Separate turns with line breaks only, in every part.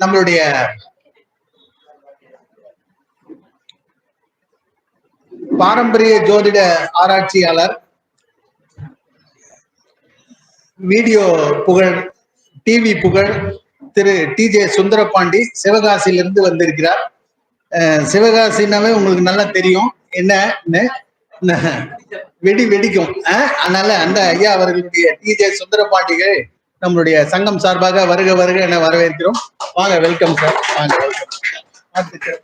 நம்மளுடைய பாரம்பரிய ஜோதிட ஆராய்ச்சியாளர் வீடியோ புகழ் டிவி புகழ் திரு டி ஜே சுந்தரபாண்டி சிவகாசியிலிருந்து வந்திருக்கிறார். அஹ் சிவகாசினாவே உங்களுக்கு நல்லா தெரியும். என்னன்னு வெடி வெடிக்கும். அதனால அந்த ஐயா அவர்களுடைய டி ஜே சுந்தரபாண்டிகள் நம்மளுடைய சங்கம் சார்பாக வருக வருக என வரவேற்கிறோம். வாங்க வெல்கம் சார் வாங்க வெல்கம்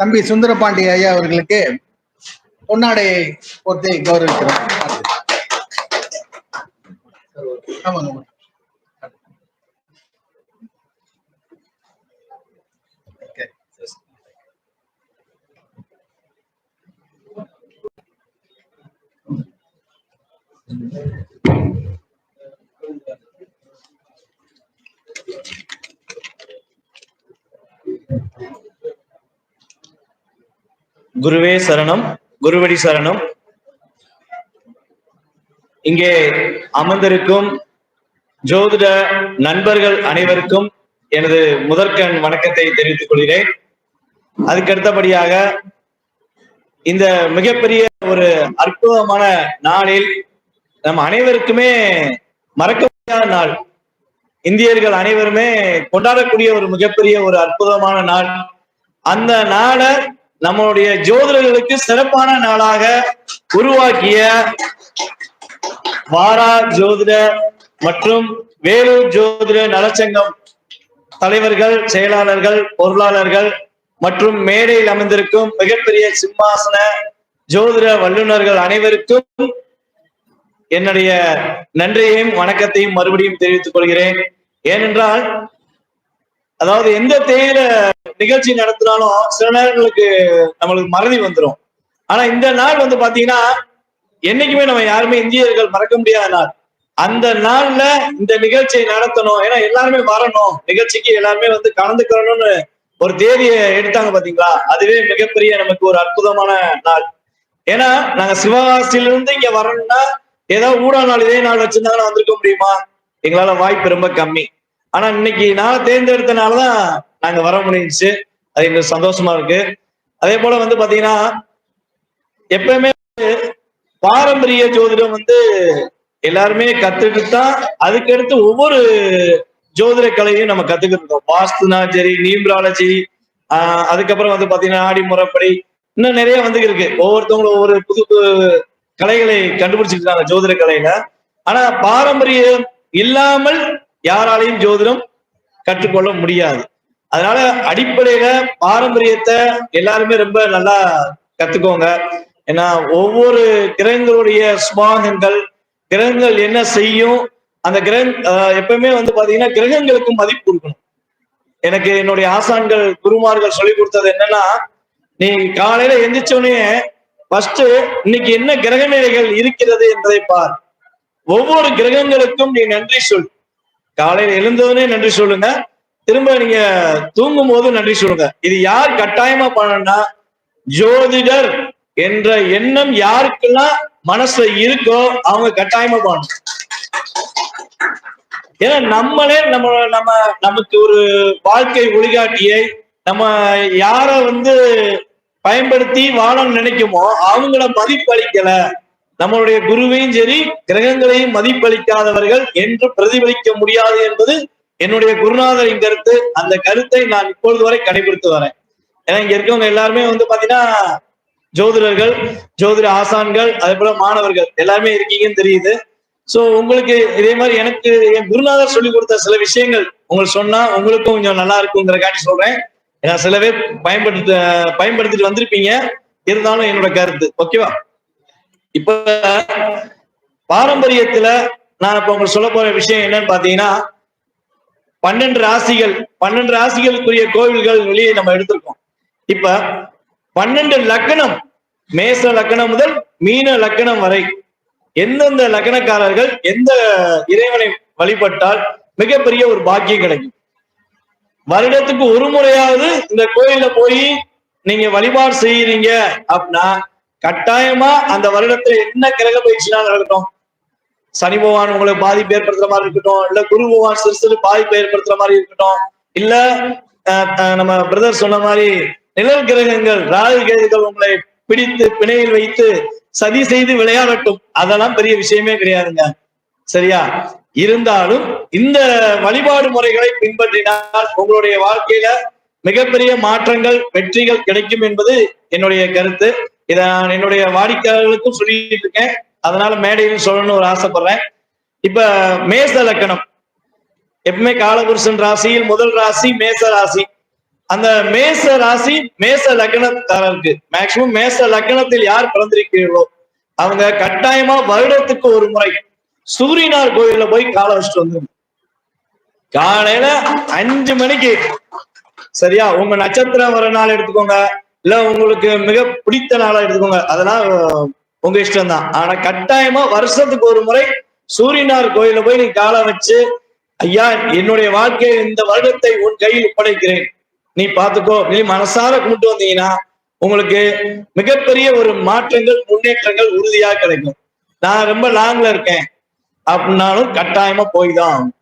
தம்பி சுந்தரபாண்டி ஐயா அவர்களுக்கு பொன்னாடையை போர்த்தி கௌரவிக்கிறோம். ஆமாங்க.
குருவே சரணம் குருவடி சரணம். இங்கே அமர்ந்திருக்கும் ஜோதிட நண்பர்கள் அனைவருக்கும் எனது முதற்கண் வணக்கத்தை தெரிவித்துக் கொள்கிறேன். அதுக்கு அடுத்தபடியாக இந்த மிகப்பெரிய ஒரு அற்புதமான நாளில் நம் அனைவருக்குமே மறக்க முடியாத நாள். இந்தியர்கள் அனைவருமே கொண்டாடக்கூடிய ஒரு மிகப்பெரிய ஒரு அற்புதமான நாள். அந்த நாளை நம்மளுடைய ஜோதிடர்களுக்கு சிறப்பான நாளாக உருவாக்கிய வாரா ஜோதிட மற்றும் வேலூர் ஜோதிட நலச்சங்கம் தலைவர்கள் செயலாளர்கள் பொருளாளர்கள் மற்றும் மேடையில் அமர்ந்திருக்கும் மிகப்பெரிய சிம்மாசன ஜோதிட வல்லுநர்கள் அனைவருக்கும் என்னுடைய நன்றியையும் வணக்கத்தையும் மறுபடியும் தெரிவித்துக் கொள்கிறேன். ஏனென்றால் அதாவது எந்த தேயில நிகழ்ச்சி நடத்தினாலும் சில நேரங்களுக்கு நம்மளுக்கு மறதி வந்துடும் ஆனா இந்த நாள் வந்து பாத்தீங்கன்னா என்னைக்குமே நம்ம யாருமே இந்தியர்கள் மறக்க முடியாத நாள். அந்த நாள்ல இந்த நிகழ்ச்சியை நடத்தணும். ஏன்னா எல்லாருமே வரணும். நிகழ்ச்சிக்கு எல்லாருமே வந்து கலந்துக்கணும்னு ஒரு தேதியை எடுத்தாங்க பாத்தீங்களா? அதுவே மிகப்பெரிய நமக்கு ஒரு அற்புதமான நாள். ஏன்னா நாங்க சிவகாசியிலிருந்து இங்க வரணும்னா ஏதாவது ஊடா நாள் இதே நாள் வச்சிருந்தாங்கன்னா வந்திருக்க முடியுமா? எங்களால வாய்ப்பு ரொம்ப கம்மி. ஆனா இன்னைக்கு நான் தேர்ந்தெடுத்தனாலதான் நாங்க வர முடிஞ்சிச்சு. அது எங்களுக்கு சந்தோஷமா இருக்கு. அதே போல வந்து பாத்தீங்கன்னா எப்பயுமே பாரம்பரிய ஜோதிடம் வந்து எல்லாருமே கத்துக்கிட்டு தான் அதுக்கடுத்து ஒவ்வொரு ஜோதிட கலையும் நம்ம கத்துக்கிட்டு இருக்கோம். வாஸ்துனா சரி நியூமராலஜி ஆஹ் அதுக்கப்புறம் வந்து பாத்தீங்கன்னா ஆடி முறைப்படி இன்னும் நிறைய வந்து இருக்கு ஒவ்வொருத்தவங்களும் ஒவ்வொரு புது புது கலைகளை கண்டுபிடிச்சிருக்காங்க ஜோதிட கலையில. ஆனா பாரம்பரியம் இல்லாமல் யாராலையும் ஜோதிடம் கற்றுக்கொள்ள முடியாது. அதனால அடிப்படையில பாரம்பரியத்தை எல்லாருமே ரொம்ப நல்லா கத்துக்கோங்க. ஏன்னா ஒவ்வொரு கிரகங்களுடைய சுபாகங்கள் கிரகங்கள் என்ன செய்யும் அந்த கிரக எப்பவுமே வந்து பாத்தீங்கன்னா கிரகங்களுக்கும் மதிப்பு கொடுக்கணும். எனக்கு என்னுடைய ஆசான்கள் குருமார்கள் சொல்லி கொடுத்தது என்னன்னா நீ காலையில எந்திரிச்சோடனே ஃபர்ஸ்ட் இன்னைக்கு என்ன கிரக நிலைகள் இருக்கிறது என்பதை பார். ஒவ்வொரு கிரகங்களுக்கும் நீ நன்றி சொல். காலையில எழுந்ததுனே நன்றி சொல்லுங்க. திரும்ப நீங்க தூங்கும் போது நன்றி சொல்லுங்க. இது யார் கட்டாயமா பண்ணணும்னா ஜோதிடர் என்ற எண்ணம் யாருக்கெல்லாம் மனசுல இருக்கோ அவங்க கட்டாயமா பண்ணணும். ஏன்னா நம்மளே நம்ம நம்ம நமக்கு ஒரு வாழ்க்கை ஒளிகாட்டியை நம்ம யார வந்து பயன்படுத்தி வாழணும்னு நினைக்குமோ அவங்கள மதிப்பளிக்கல. நம்மளுடைய குருவையும் சரி கிரகங்களையும் மதிப்பளிக்காதவர்கள் என்று பிரதிபலிக்க முடியாது என்பது என்னுடைய குருநாதரின் கருத்து. அந்த கருத்தை நான் இப்பொழுது வரை கடைபிடித்து வரேன். ஏன்னா இங்க இருக்கவங்க எல்லாருமே வந்து பாத்தீங்கன்னா ஜோதிடர்கள் ஜோதிட ஆசான்கள் அதே போல மாணவர்கள். எல்லாருமே இருக்கீங்கன்னு தெரியுது. சோ உங்களுக்கு இதே மாதிரி எனக்கு என் குருநாதர் சொல்லி கொடுத்த சில விஷயங்கள் உங்களுக்கு சொன்னா உங்களுக்கும் கொஞ்சம் நல்லா இருக்குங்கிறக்காட்டி சொல்றேன். ஏன்னா சில பேர் பயன்படுத்த பயன்படுத்திட்டு வந்திருப்பீங்க. இருந்தாலும் என்னோட கருத்து. ஓகேவா இப்ப பாரம்பரியத்துல நான் இப்ப உங்களுக்கு சொல்ல போற விஷயம் என்னன்னு பாத்தீங்கன்னா பன்னெண்டு ராசிகள் பன்னெண்டு ராசிகளுக்குரிய கோவில்கள் வெளியே நம்ம எடுத்திருக்கோம். இப்ப பன்னெண்டு லக்கணம் மேச லக்கணம் முதல் மீன லக்கணம் வரை எந்தெந்த லக்கணக்காரர்கள் எந்த இறைவனை வழிபட்டால் மிகப்பெரிய ஒரு பாக்கியம் கிடைக்கும். வருடத்துக்கு ஒரு முறையாவது இந்த கோயில்ல போய் நீங்க வழிபாடு செய்யறீங்க அப்படின்னா கட்டாயமா அந்த வருடத்துல என்ன கிரக பயிற்சினாலும் நடக்கட்டும்? சனி பகவான் உங்களுக்கு பாதிப்பு ஏற்படுத்துற மாதிரி இருக்கட்டும் இல்ல குரு பகவான் சிறு சிறு பாதிப்பு ஏற்படுத்துற மாதிரி இருக்கட்டும் இல்ல அஹ், நம்ம பிரதர் சொன்ன மாதிரி நிழல் கிரகங்கள் ராகு கேதுகள் உங்களை பிடித்து பிணையில் வைத்து சதி செய்து விளையாடட்டும். அதெல்லாம் பெரிய விஷயமே கிடையாதுங்க. சரியா? இருந்தாலும் இந்த வழிபாடு முறைகளை பின்பற்றினால் உங்களுடைய வாழ்க்கையில மிகப்பெரிய மாற்றங்கள் வெற்றிகள் கிடைக்கும் என்பது என்னுடைய கருத்து. இத நான் என்னுடைய வாடிக்கையாளர்களுக்கும் சொல்லிட்டு இருக்கேன். அதனால மேடையிலும் சொல்லணும்னு ஒரு ஆசைப்படுறேன். இப்ப மேச லக்கணம். எப்பவுமே காலபுருஷன் ராசியில் முதல் ராசி மேச ராசி. அந்த மேச ராசி மேச லக்னத்தாரருக்கு மேக்சிமம் மேச லக்னத்தில் யார் பிறந்திருக்கிறீர்களோ அவங்க கட்டாயமா வருடத்துக்கு ஒரு முறை சூரியனார் கோயில்ல போய் காலை வச்சுட்டு வந்து. காலையில அஞ்சு மணிக்கு. சரியா? உங்க நட்சத்திரம் வர நாள் எடுத்துக்கோங்க. இல்ல உங்களுக்கு மிக பிடித்த நாளா எடுத்துக்கோங்க. அதெல்லாம் உங்க இஷ்டம் தான். ஆனா கட்டாயமா வருஷத்துக்கு ஒரு முறை சூரியனார் கோயில்ல போய் நீ காலை வச்சு ஐயா என்னுடைய வாழ்க்கையை இந்த வருடத்தை உன் கையில் ஒப்படைக்கிறேன். நீ பாத்துக்கோ நீ மனசார கும்பிட்டு வந்தீங்கன்னா உங்களுக்கு மிகப்பெரிய ஒரு மாற்றங்கள் முன்னேற்றங்கள் உறுதியா கிடைக்கும். நான் ரொம்ப லாங்ல இருக்கேன். அப்படின்னாலும் கட்டாயமா போய் தான்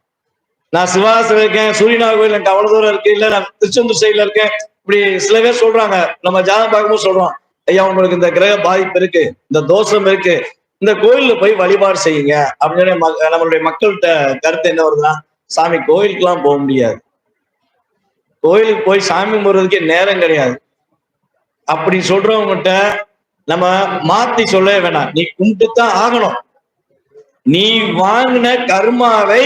நான் சிவாசில இருக்கேன் சூரியநாத கோயில் எனக்கு அவ்வளவு தூரம் இருக்கு இல்ல நான் திருச்செந்தூர் சைடுல இருக்கேன். இப்படி சில பேர் சொல்றாங்க நம்ம ஜாதகம் பார்க்கும்போது சொல்றோம் ஐயா உங்களுக்கு இந்த கிரக பாதிப்பு இருக்கு இந்த தோஷம் இருக்கு இந்த கோயில்ல போய் வழிபாடு செய்யுங்க. அப்படின்னு சொல்லி ம- நம்மளுடைய மக்கள்கிட்ட கருத்து என்ன வருதுன்னா சாமி கோயிலுக்குலாம் போக முடியாது. கோயிலுக்கு போய் சாமி கும்பிடுறதுக்கே நேரம் கிடையாது. அப்படி சொல்றவங்ககிட்ட நம்ம மாத்தி சொல்லவே வேணாம். நீ கும்பிட்டு தான் ஆகணும். நீ வாங்கின கர்மாவை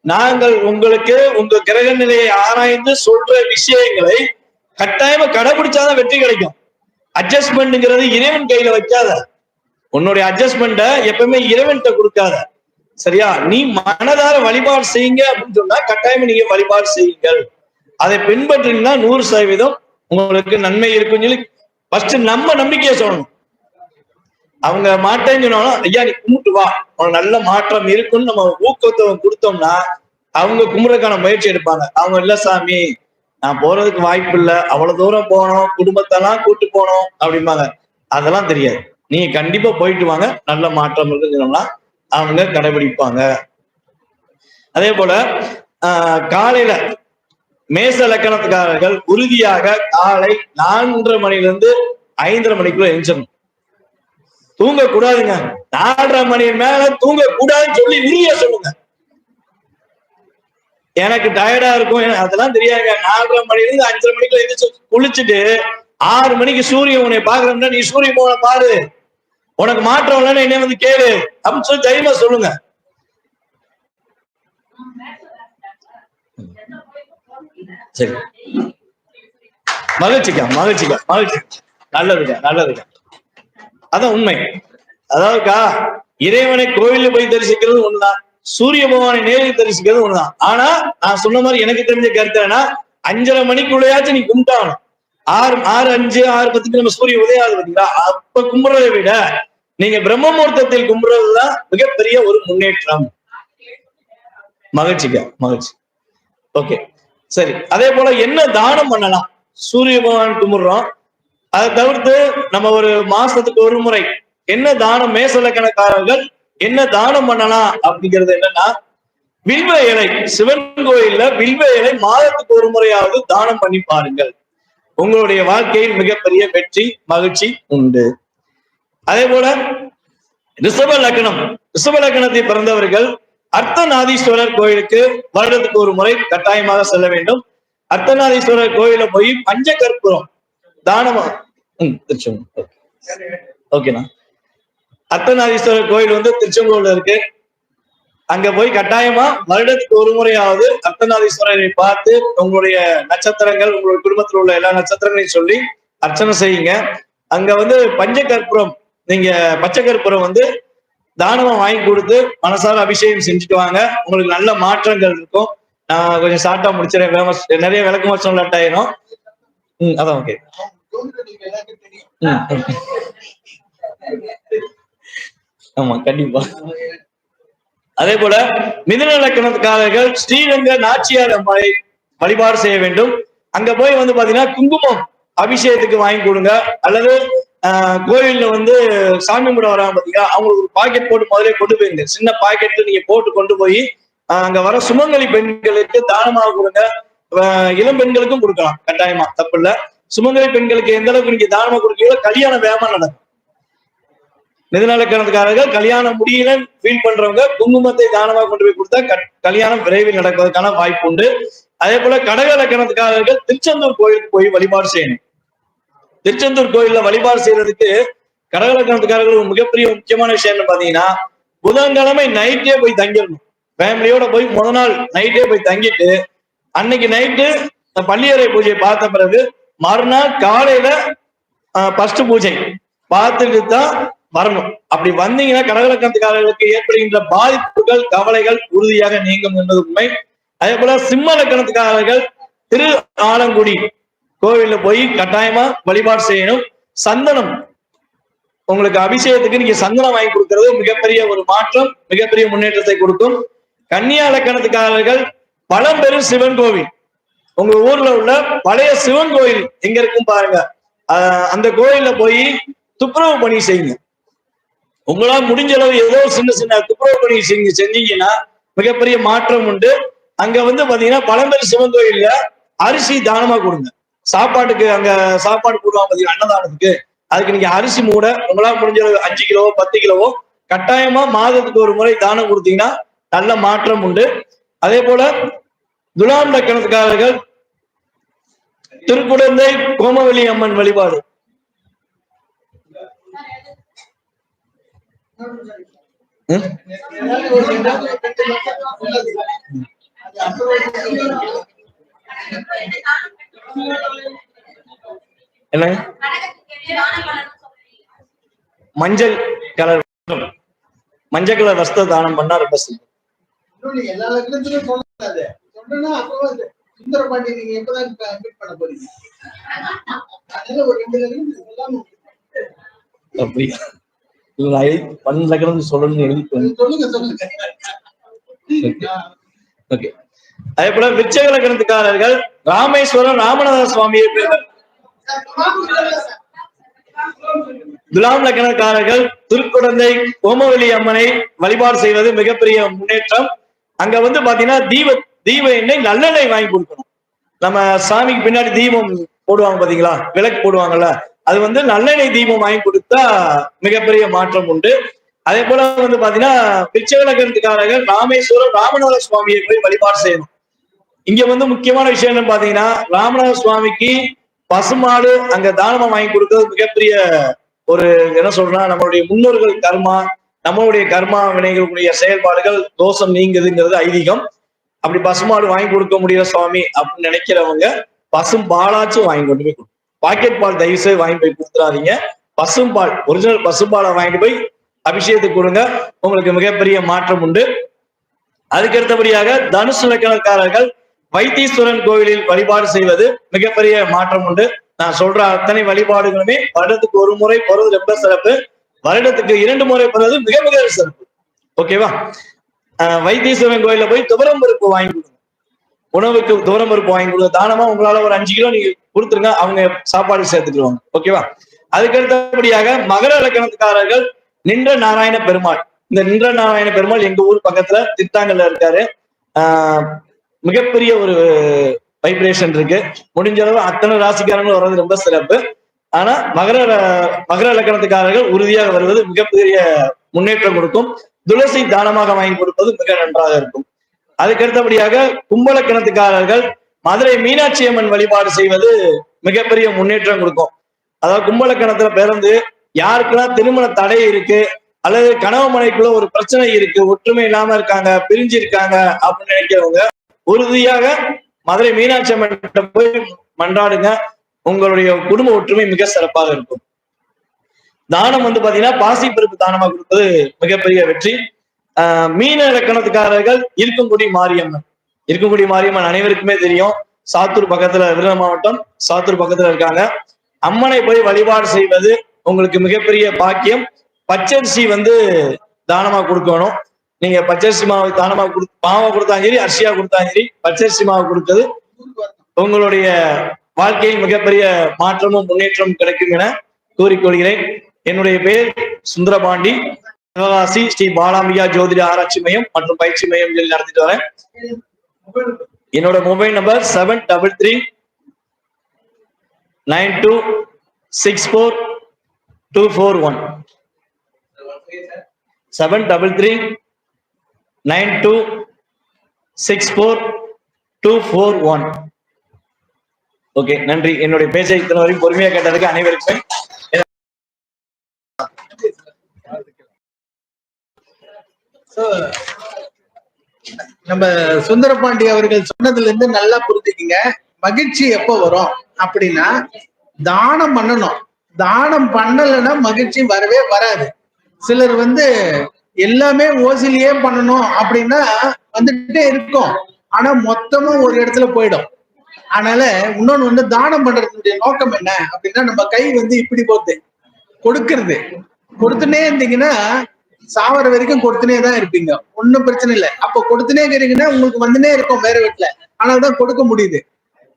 நாங்கள் உங்களுக்கு உங்க கிரக நிலையை ஆராய்ந்து சொல்ற விஷயங்களை கட்டாயமா கடைபிடிச்சாதான் வெற்றி கிடைக்கும். அட்ஜஸ்ட்மெண்ட்ங்கிறது இறைவன் கையில வைக்காத. உன்னுடைய அட்ஜஸ்ட்மெண்ட்டை எப்பவுமே இறைவன்கிட்ட கொடுக்காத. சரியா? நீ மனதார வழிபாடு செய்யுங்க அப்படின்னு சொன்னா கட்டாயம் நீங்க வழிபாடு செய்யுங்கள். அதை பின்பற்றினீங்கன்னா நூறு சதவீதம் உங்களுக்கு நன்மை இருக்குன்னு சொல்லி ஃபர்ஸ்ட் நம்ம நம்பிக்கையை சொல்லணும். அவங்க மாட்டேன்னு சொன்னாலும் ஐயா நீ கும்பிட்டு வா. உனக்கு நல்ல மாற்றம் இருக்குன்னு நம்ம ஊக்கத்தை கொடுத்தோம்னா அவங்க கும்பிடுறதுக்கான முயற்சி எடுப்பாங்க. அவங்க இல்ல சாமி நான் போறதுக்கு வாய்ப்பு இல்லை. அவ்வளவு தூரம் போனோம் குடும்பத்தெல்லாம் கூட்டு போனோம் அப்படிம்பாங்க. அதெல்லாம் தெரியாது. நீங்க கண்டிப்பா போயிட்டு வாங்க. நல்ல மாற்றம் இருக்குன்னு சொன்னோம்னா அவங்க கடைபிடிப்பாங்க. அதே போல ஆஹ் காலையில மேச லக்கணத்துக்காரர்கள் உறுதியாக காலை நான்கரை மணில இருந்து ஐந்தரை மணிக்குள்ள எஞ்சிடணும் தூங்க கூடாதுங்க நாலரை மணி மேல தூங்க கூடாதுன்னு சொல்லி உறுதியா சொல்லுங்க. எனக்கு டயர்டா இருக்கும். அதெல்லாம் தெரியாதுங்க. நாலரை மணில இருந்து அஞ்சரை மணிக்குள்ள எந்திரிச்சு குளிச்சுட்டு ஆறு மணிக்கு சூரியன் உன்னை பாக்குறோம்னா நீ சூரியன் போன பாரு. உனக்கு மாற்றம் இல்லைன்னு என்ன வந்து கேளு. அப்படின்னு சொல்லி தைரியமா சொல்லுங்க. சரி. மகிழ்ச்சிக்கா மகிழ்ச்சிக்கா மகிழ்ச்சி நல்லதுக்கா நல்லதுக்கா. அதான் உண்மை. அதாவதுக்கா இறைவனை கோயிலில் போய் தரிசிக்கிறது ஒண்ணுதான். சூரிய பகவானை நேரில் தரிசிக்கிறது ஒண்ணுதான். ஆனா நான் சொன்ன மாதிரி எனக்கு தெரிஞ்ச கருத்துனா அஞ்சரை மணிக்குள்ளேயாச்சும் நீ கும்பிட்டாகணும். ஆறு ஆறு அஞ்சு ஆறு பத்துக்கு நம்ம சூரிய உதயாது பாத்தீங்களா அப்ப கும்பிடுறதை விட நீங்க பிரம்ம முகூர்த்தத்தில் கும்பிடுறதுதான் மிகப்பெரிய ஒரு முன்னேற்றம். மகிழ்ச்சிக்கா மகிழ்ச்சி. ஓகே. சரி அதே போல என்ன தானம் பண்ணலாம்? சூரிய பகவான் கும்பிடுறோம். அதை தவிர்த்து நம்ம ஒரு மாசத்துக்கு ஒரு முறை என்ன தானம் மேசலக்கணக்காரர்கள் என்ன தானம் பண்ணலாம் அப்படிங்கிறது என்னன்னா வில்வ இலை சிவன் கோயில்ல வில்வ இலை மாதத்துக்கு ஒரு முறையாவது தானம் பண்ணி பாருங்கள். உங்களுடைய வாழ்க்கையில் மிகப்பெரிய வெற்றி மகிழ்ச்சி உண்டு. அதே போல ரிஷப லக்னம் ரிஷப லக்னத்தை பிறந்தவர்கள் அர்த்தநாதீஸ்வரர் கோயிலுக்கு வருடத்துக்கு ஒரு முறை கட்டாயமாக செல்ல வேண்டும். அர்த்தநாதீஸ்வரர் கோயில போய் பஞ்ச கற்பூரம் தானமா? ம் திருச்செங்கோல் ஓகேண்ணா. அர்த்தநாதீஸ்வரர் கோயில் வந்து திருச்செங்கோல்ல இருக்கு. அங்க போய் கட்டாயமா வருடத்துக்கு ஒரு முறையாவது அர்த்தநாதீஸ்வரரை பார்த்து உங்களுடைய நட்சத்திரங்கள் உங்களுடைய குடும்பத்தில் உள்ள எல்லா நட்சத்திரங்களையும் சொல்லி அர்ச்சனை செய்யுங்க. அங்க வந்து பஞ்ச கற்பூரம் நீங்க பச்சை கற்பூரம் வந்து தானமா வாங்கி கொடுத்து மனசார அபிஷேகம் செஞ்சுட்டு வாங்க. உங்களுக்கு நல்ல மாற்றங்கள் இருக்கும். நான் கொஞ்சம் ஷார்ட்டா முடிச்சிடறேன். நிறைய விளக்கமா சொல்லட் ம் அதான் ஓகே ஆமா கண்டிப்பா. அதே போல மிதுன லக்கணக்காரர்கள் ஸ்ரீரங்க நாச்சியார் அம்மாவை வழிபாடு செய்ய வேண்டும். அங்க போய் வந்து பாத்தீங்கன்னா குங்குமம் அபிஷேகத்துக்கு வாங்கி கொடுங்க. அல்லது ஆஹ் கோயில்ல வந்து சாமி கும்பிட வராங்க பாத்தீங்கன்னா அவங்களுக்கு ஒரு பாக்கெட் போட்டு முதல்ல கொண்டு போயிருங்க. சின்ன பாக்கெட் நீங்க போட்டு கொண்டு போய் அங்க வர சுமங்கலி பெண்களுக்கு தானமாக கொடுங்க. இளம் பெண்களுக்கும் கொடுக்கலாம். கட்டாயமா தப்பு இல்ல. சுமங்கலி பெண்களுக்கு எந்த அளவுக்கு நீங்க தானமா கொடுக்கீங்களோ கல்யாணம் வேகமா நடக்கும். நிதிநலக்கணக்காரர்கள் கல்யாணம் முடியலன்னு ஃபீல் பண்றவங்க குங்குமத்தை தானமா கொண்டு போய் கொடுத்தா கல்யாணம் விரைவில் நடப்பதற்கான வாய்ப்பு உண்டு. அதே போல கடக இலக்கணத்துக்காரர்கள் திருச்செந்தூர் கோயிலுக்கு போய் வழிபாடு செய்யணும். திருச்செந்தூர் கோயில்ல வழிபாடு செய்யறதுக்கு கடக இலக்கணத்துக்காரர்கள் ஒரு மிகப்பெரிய முக்கியமான விஷயம் என்ன பாத்தீங்கன்னா புதன்கிழமை நைட்டே போய் தங்கிடணும். ஃபேமிலியோட போய் முத நாள் நைட்டே போய் தங்கிட்டு அன்னைக்கு நைட்டு பள்ளியறை பூஜையை பார்த்த பிறகு மறுநாள் காலையில ஃபர்ஸ்ட் பூஜை. பார்த்துட்டு தான் வரணும். அப்படி வந்தீங்கன்னா கடகலக்கணத்துக்காரர்களுக்கு ஏற்படுகின்ற பாதிப்புகள் கவலைகள் உறுதியாக நீங்கும் என்பது உண்மை. அதே போல சிம்ம லக்கணத்துக்காரர்கள் திரு ஆலங்குடி கோவில்ல போய் கட்டாயமா வழிபாடு செய்யணும். சந்தனம். உங்களுக்கு அபிஷேகத்துக்கு நீங்க சந்தனம் வாங்கி கொடுக்கறது மிகப்பெரிய ஒரு மாற்றம் மிகப்பெரிய முன்னேற்றத்தை கொடுக்கும். கன்னியா லக்கணத்துக்காரர்கள் பழம்பெரும் சிவன் கோவில். உங்க ஊர்ல உள்ள பழைய சிவன் கோயில் எங்க இருக்கும் பாருங்க. அந்த கோயில்ல போய் துப்புரவு பணி செய்யுங்க. உங்களால் முடிஞ்ச அளவு ஏதோ சின்ன சின்ன துப்புரவு பணி செஞ்சு செஞ்சீங்கன்னா மிகப்பெரிய மாற்றம் உண்டு. அங்க வந்து பாத்தீங்கன்னா பழம்பெரும் சிவன் கோயில்ல அரிசி தானமா கொடுங்க. சாப்பாட்டுக்கு அங்க சாப்பாடு போடுவாங்க பாத்தீங்கன்னா அன்னதானத்துக்கு. அதுக்கு நீங்க அரிசி மூட உங்களால் முடிஞ்ச அளவு அஞ்சு கிலோவோ பத்து கிலோவோ கட்டாயமா மாதத்துக்கு ஒரு முறை தானம் கொடுத்தீங்கன்னா நல்ல மாற்றம் உண்டு. அதே போல துலாம் லக்கணத்துக்காரர்கள் திருக்குடந்தை கோமவெளி அம்மன் வழிபாடு. என்ன? மஞ்சள் கலர் மஞ்சள் கலர் வஸ்திர தானம் பண்ணா ரொம்ப சிறப்பு.
சொன்னா அப்புறம் அது சுந்தரபாண்டி நீங்க எப்பதான் மீட் பண்ண போறீங்க? அதனால ஒரு ரெண்டு லக்னம் சொல்லாம
அப்படியா? இல்ல நான் எழுதி பன்னெண்டு லக்கணம் சொல்லணும்னு எழுதி
சொல்லுங்க சொல்லுங்க.
ஓகே. அதே போல விச்சக லக்கணத்துக்காரர்கள் ராமேஸ்வரம் ராமநாத சுவாமியை துலாம் லக்கணக்காரர்கள் திருக்குடந்தை கோமவெளி அம்மனை வழிபாடு செய்வது மிகப்பெரிய முன்னேற்றம். அங்க வந்து பாத்தீங்கன்னா தீப தீப எண்ணெய் நல்லெண்ணெய் வாங்கி கொடுக்கணும். நம்ம சாமிக்கு பின்னாடி தீபம் போடுவாங்க பாத்தீங்களா? விளக்கு போடுவாங்கல்ல அது வந்து நல்லெண்ணெய் தீபம் வாங்கி கொடுத்தா மிகப்பெரிய மாற்றம் உண்டு. அதே போல வந்து பாத்தீங்கன்னா பிச்சைவிளக்கத்துக்காரர்கள் ராமேஸ்வரம் ராமநாத சுவாமியை போய் வழிபாடு செய்யணும். இங்க வந்து முக்கியமான விஷயம் என்னன்னு பாத்தீங்கன்னா ராமநாத சுவாமிக்கு பசுமாடு அங்க தானமா வாங்கி கொடுக்கறது மிகப்பெரிய ஒரு என்ன சொல்றா நம்மளுடைய முன்னோர்கள் கர்மா நம்மளுடைய கர்மா வினைகளுடைய செயல்பாடுகள் தோஷம் நீங்குதுங்கிறது ஐதீகம். அப்படி பசுமாடு வாங்கி கொடுக்க முடியல சுவாமி அப்படின்னு நினைக்கிறவங்க பசும் பாலாச்சும் வாங்கி கொண்டு போய் பாக்கெட் பால் தயவு செய்து வாங்கி போய் கொடுத்துறாதீங்க. பசும் பால் ஒரிஜினல் பசும்பாலை வாங்கிட்டு போய் அபிஷேகத்துக்கு கொடுங்க. உங்களுக்கு மிகப்பெரிய மாற்றம் உண்டு. அதுக்கு அடுத்தபடியாக தனுசு லக்கணக்காரர்கள் வைத்தீஸ்வரன் கோவிலில் வழிபாடு செய்வது மிகப்பெரிய மாற்றம் உண்டு. நான் சொல்ற அத்தனை வழிபாடுகளுமே வருடத்துக்கு ஒரு முறை போறது ரொம்ப சிறப்பு. வருடத்துக்கு இரண்டு முறை போறது மிக மிக சிறப்பு. ஓகேவா வைத்தீஸ்வரன் கோயில போய் துவரம் பருப்பு வாங்கி கொடுங்க. உணவுக்கு துவரம் பருப்பு வாங்கி கொடுங்க. தானமா உங்களால ஒரு அஞ்சு கிலோ நீங்க கொடுத்துருங்க அவங்க சாப்பாடு சேர்த்துக்கிடுவாங்க. ஓகேவா அதுக்கு அடுத்தபடியாக மகர இலக்கணத்துக்காரர்கள் நின்ற நாராயண பெருமாள். இந்த நின்ற நாராயண பெருமாள் எங்க ஊர் பக்கத்துல திட்டாங்கல்ல இருக்காரு. ஆஹ் மிகப்பெரிய ஒரு வைப்ரேஷன் இருக்கு. முடிஞ்ச அளவு அத்தனை ராசிக்காரங்களும் வர்றது ரொம்ப சிறப்பு. ஆனா மகர மகர இலக்கணத்துக்காரர்கள் உறுதியாக வருவது மிகப்பெரிய முன்னேற்றம் கொடுக்கும். துளசி தானமாக வாங்கி கொடுப்பது மிக நன்றாக இருக்கும். அதுக்கு அடுத்தபடியாக கும்பலக்கணத்துக்காரர்கள் மதுரை மீனாட்சி அம்மன் வழிபாடு செய்வது மிகப்பெரிய முன்னேற்றம் கொடுக்கும். அதாவது கும்பல கிணத்துல பிறந்து யாருக்கெல்லாம் திருமண தடை இருக்கு அல்லது கனவு மனைக்குள்ள ஒரு பிரச்சனை இருக்கு ஒற்றுமை இல்லாம இருக்காங்க பிரிஞ்சு இருக்காங்க அப்படின்னு நினைக்கிறவங்க உறுதியாக மதுரை மீனாட்சி அம்மன் போய் மன்றாடுங்க. உங்களுடைய குடும்ப ஒற்றுமை மிக சிறப்பாக இருக்கும். தானம் வந்து பாத்தீங்கன்னா பாசி பருப்பு தானமா கொடுப்பது மிகப்பெரிய வெற்றி. ஆஹ் மீன இலக்கணத்துக்காரர்கள் இருக்கங்குடி மாரியம்மன். இருக்கங்குடி மாரியம்மன் அனைவருக்குமே தெரியும். சாத்தூர் பக்கத்துல விருதுநகர் மாவட்டம் சாத்தூர் பக்கத்துல இருக்காங்க. அம்மனை போய் வழிபாடு செய்வது உங்களுக்கு மிகப்பெரிய பாக்கியம். பச்சரிசி வந்து தானமா கொடுக்கணும். நீங்க பச்சரிசி மாவு தானமா கொடு மாவை கொடுத்தாலும் சரி அரிசியா கொடுத்தாலும் சரி பச்சரிசி மாவு கொடுத்தது உங்களுடைய வாழ்க்கையில் மிகப்பெரிய மாற்றமும் முன்னேற்றமும் கிடைக்கும் என கூறிக்கொள்கிறேன். என்னுடைய பெயர் சுந்தரபாண்டி. சிவகாசி ஸ்ரீ பாலாம்பிகா ஜோதிட ஆராய்ச்சி மையம் மற்றும் பயிற்சி மையம் நடத்திட்டு வரேன். என்னோட mobile number seven double three nine two six four two four one seven double three nine two six four two four one okay நன்றி. என்னுடைய பேச்சை இத்தனை வரைக்கும் பொறுமையாக கேட்டதுக்கு அனைவருக்குமே
நம்ம சுந்தரபாண்டி அவர்கள் சொன்னதுல இருந்து நல்லா புரிஞ்சுக்கிங்க. மகிழ்ச்சி எப்போ வரும் அப்படின்னா தானம் பண்ணணும். தானம் பண்ணலைன்னா மகிழ்ச்சி வரவே வராது. சிலர் வந்து எல்லாமே ஓசிலேயே பண்ணணும் அப்படின்னா வந்துட்டே இருக்கும். ஆனா மொத்தமா ஒரு இடத்துல போயிடும். அதனால இன்னொன்னு வந்து தானம் பண்றதுடைய நோக்கம் என்ன அப்படின்னா நம்ம கை வந்து இப்படி போகுது கொடுக்கறது. கொடுத்துனே இருந்தீங்கன்னா சாவர வரைக்கும் கொடுத்துனே தான் இருப்பீங்க. ஒன்னும் பிரச்சனை இல்லை. அப்ப கொடுத்துனே இருக்கிறீங்கன்னா உங்களுக்கு வந்துனே இருக்கும் வேற வீட்டுல ஆனால் தான் கொடுக்க முடியுது.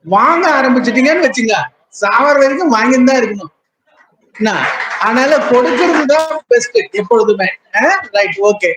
வாங்க ஆரம்பிச்சிட்டீங்கன்னு வச்சுங்க. சாவர வரைக்கும் வாங்கின்னு தான் இருக்கணும். என்ன? அதனால கொடுக்கறது தான் பெஸ்ட் எப்பொழுதுமே. Right okay